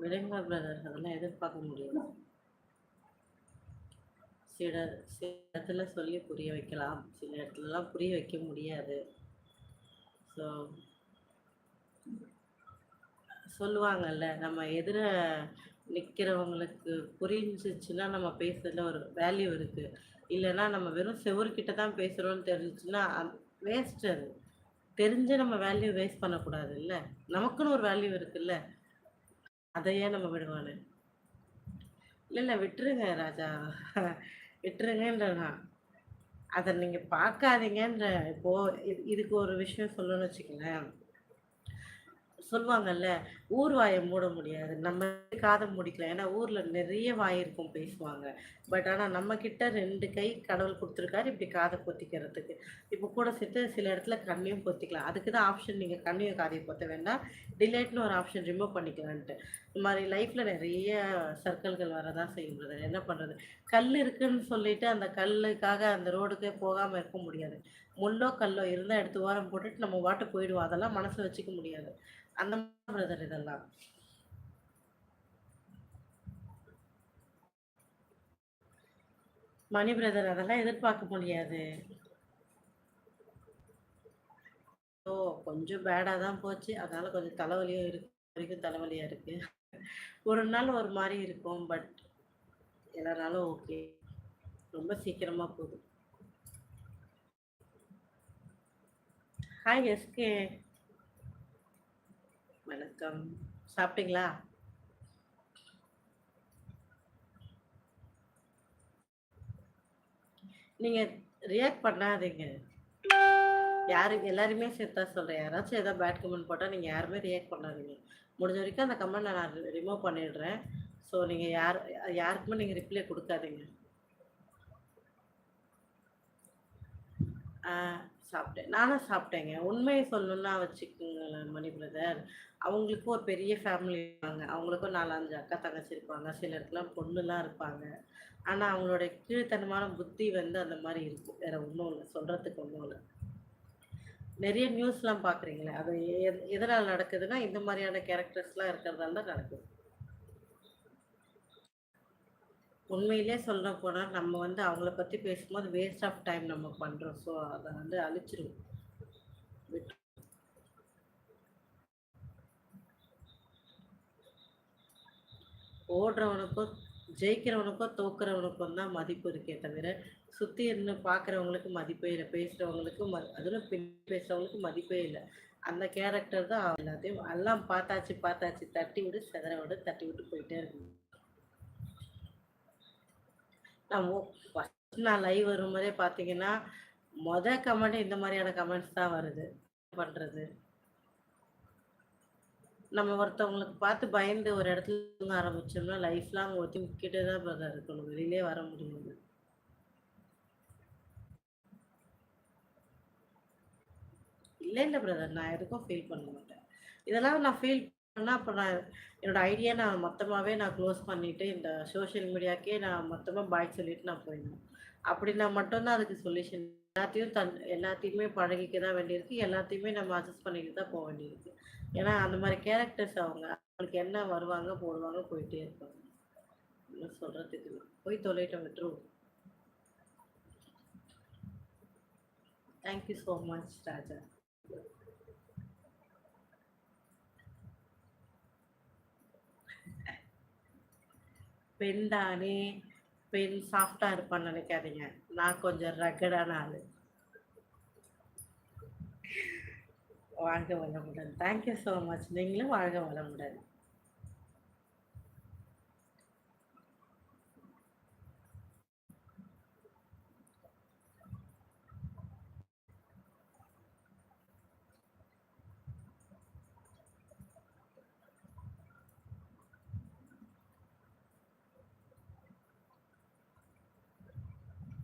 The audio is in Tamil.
விடுங்க பிரதர். அதெல்லாம் எதிர்பார்க்க முடியும் சில சில இடத்துல சொல்லி புரிய வைக்கலாம். சில இடத்துலலாம் புரிய வைக்க முடியாது. ஸோ சொல்லுவாங்கல்ல, நம்ம எதிர நிற்கிறவங்களுக்கு புரிஞ்சிச்சுன்னா நம்ம பேசுறதுல ஒரு வேல்யூ இருக்குது இல்லைன்னா நம்ம வெறும் செவுருகிட்ட தான் பேசுகிறோம்னு தெரிஞ்சிச்சுன்னா வேஸ்ட் அது. தெரிஞ்சு நம்ம வேல்யூ வேஸ்ட் பண்ணக்கூடாதுல்ல. நமக்குன்னு ஒரு வேல்யூ இருக்குல்ல. அதையே நம்ம விடுவானு? இல்லை இல்லை விட்டுருங்க ராஜா. விட்டுருங்கன்றேன் நான். நீங்கள் பார்க்காதீங்கன்ற இப்போது இப்போ இதுக்கு ஒரு விஷயம் சொல்லணும்னு வச்சுக்கலேன் சொல்லுவாங்கல்ல, ஊர் வாயை மூட முடியாது. நம்ம காதை மூடிக்கலாம். ஏன்னா ஊர்ல நிறைய வாய் இருக்கும் பேசுவாங்க. பட் ஆனா நம்ம கிட்ட ரெண்டு கை கடவுள் கொடுத்துருக்காரு இப்படி காதை பொத்திக்கிறதுக்கு. இப்போ கூட சேர்த்து சில இடத்துல கண்ணையும் பொத்திக்கலாம். அதுக்கு தான் ஆப்ஷன் நீங்க கண்ணையும் காதையும் பொத்த வேண்டாம். டிலேட்னு ஒரு ஆப்ஷன் ரிமூவ் பண்ணிக்கலான்ட்டு. இந்த மாதிரி லைஃப்ல நிறைய சர்க்கிள்கள் வரதான் செய்யும் பிரதர். என்ன பண்றது? கல் இருக்குன்னு சொல்லிட்டு அந்த கல்லுக்காக அந்த ரோடுக்கே போகாம இருக்க முடியாது. முள்ளோ, கல்லோ இருந்தால் எடுத்து ஓரம் போட்டுட்டு நம்ம வாட்டு போயிடுவோம். அதெல்லாம் மனசு வச்சுக்க முடியாது. அந்த பிரதர் இதெல்லாம். மணி பிரதர் அதெல்லாம் எதிர்பார்க்க முடியாது. ஓ! கொஞ்சம் பேடாக தான் போச்சு. அதனால கொஞ்சம் தலைவலியும் இருக்கு. வரைக்கும் தலைவலியா இருக்கு. ஒரு நாள் ஒரு மாதிரி இருக்கும். பட் எல்லாராலும் ஓகே. ரொம்ப சீக்கிரமாக போகுது. Hi SK. வணக்கம். சாப்பிட்டீங்களா? நீங்க ரியாக்ட் பண்ணாதீங்க. யாரு எல்லாருமே சேர்த்தா சொல்கிறேன் சொல்றேன். யாராச்சும் ஏதாவது பேட் கமெண்ட் போட்டா நீங்க யாருமே ரியாக்ட் பண்ணாதீங்க. முடிஞ்ச வரைக்கும் அந்த கமெண்ட் நான் ரிமூவ் பண்ணிடுறேன். ஸோ நீங்க யார் யாருக்குமே நீங்க ரிப்ளை கொடுக்காதீங்க சாப்பிட்டேன். நானும் சாப்பிட்டேங்க. உண்மையை சொல்லணும்னா வச்சுக்கோங்களேன் மணி பிரதர். அவங்களுக்கு ஒரு பெரிய ஃபேமிலி இருப்பாங்க. அவங்களுக்கும் 4, 5 அக்கா, தங்கச்சி இருப்பாங்க. சிலருக்குலாம் பொண்ணுலாம் இருப்பாங்க. ஆனால் அவங்களோட கீழ்த்தனமான புத்தி வந்து அந்த மாதிரி இருக்கும். வேற ஒன்றும் இல்லை சொல்கிறதுக்கு ஒன்றும் இல்லை நிறைய நியூஸ்லாம் பார்க்குறீங்களே, அது எதனால் நடக்குதுன்னா, இந்த மாதிரியான கேரக்டர்ஸ்லாம் இருக்கிறதால தான் நடக்குது. உண்மையிலேயே சொல்ல போனால் நம்ம வந்து அவங்கள பற்றி பேசும்போது வேஸ்ட் ஆஃப் டைம் நம்ம பண்ணுறோம் ஸோ அதை வந்து அழிச்சிருவோம். ஓடுறவனுக்கும், ஜெயிக்கிறவனுக்கும், தோக்குறவனுக்கும் தான் மதிப்பு இருக்கே தவிர, சுற்றி இருந்து பார்க்குறவங்களுக்கு மதிப்பே இல்லை பேசுகிறவங்களுக்கு ம அதிலும் பின் பேசுறவங்களுக்கு மதிப்பே இல்லை அந்த கேரக்டர் தான் எல்லாத்தையும் எல்லாம் பார்த்தாச்சு, பார்த்தாச்சு. தட்டி விடு, சிதற விட தட்டி விட்டு போயிட்டே இருக்கும் நான் மொ நான் லைவ் வரும்போதே பார்த்தீங்கன்னா, மொத கமெண்ட் இந்த மாதிரியான கமெண்ட்ஸ் தான் வருது. பண்ணுறது நம்ம ஒருத்தவங்களுக்கு பார்த்து பயந்து ஒரு இடத்துல தூங்க ஆரம்பிச்சோம்னா, லைஃப் லாங் ஒதுங்கிக்கிட்டே தான் பிரதர் இருக்கணும். வெளியிலே வர முடியாது. இல்லை இல்லை பிரதர். நான் எதுக்கும் ஃபீல் பண்ண மாட்டேன். இதெல்லாம் நான் ஃபீல் பண்ணா, அப்போ நான் என்னோட ஐடியா நான் மொத்தமாகவே நான் க்ளோஸ் பண்ணிட்டு, இந்த சோஷியல் மீடியாக்கே நான் மொத்தமாக பாய் சொல்லிட்டு நான் போயிடணும். அப்படின்னா மட்டும்தான் அதுக்கு சொல்யூஷன். எல்லாத்தையும் தன் எல்லாத்தையுமே பழகிக்க தான் வேண்டியிருக்கு. எல்லாத்தையுமே நம்ம அட்ஜஸ்ட் பண்ணிட்டு தான் போக வேண்டியிருக்கு. ஏன்னா, அந்த மாதிரி கேரக்டர்ஸ் அவங்க. அவங்களுக்கு என்ன வருவாங்க, போடுவாங்க, போயிட்டே இருப்பாங்க. என்ன சொல்கிறதுக்கு போய் தொலையட்டும் விட்டுருவோம். Thank you much Raja. பெண் தானே, பெண் சாஃப்ட்டா இருப்பான்னு நினைக்காதீங்க நான் கொஞ்சம் ரகடான ஆளு. வாழ்க வளமுடன். Thank you much. நீங்களும் வாழ்க வளமுடன்.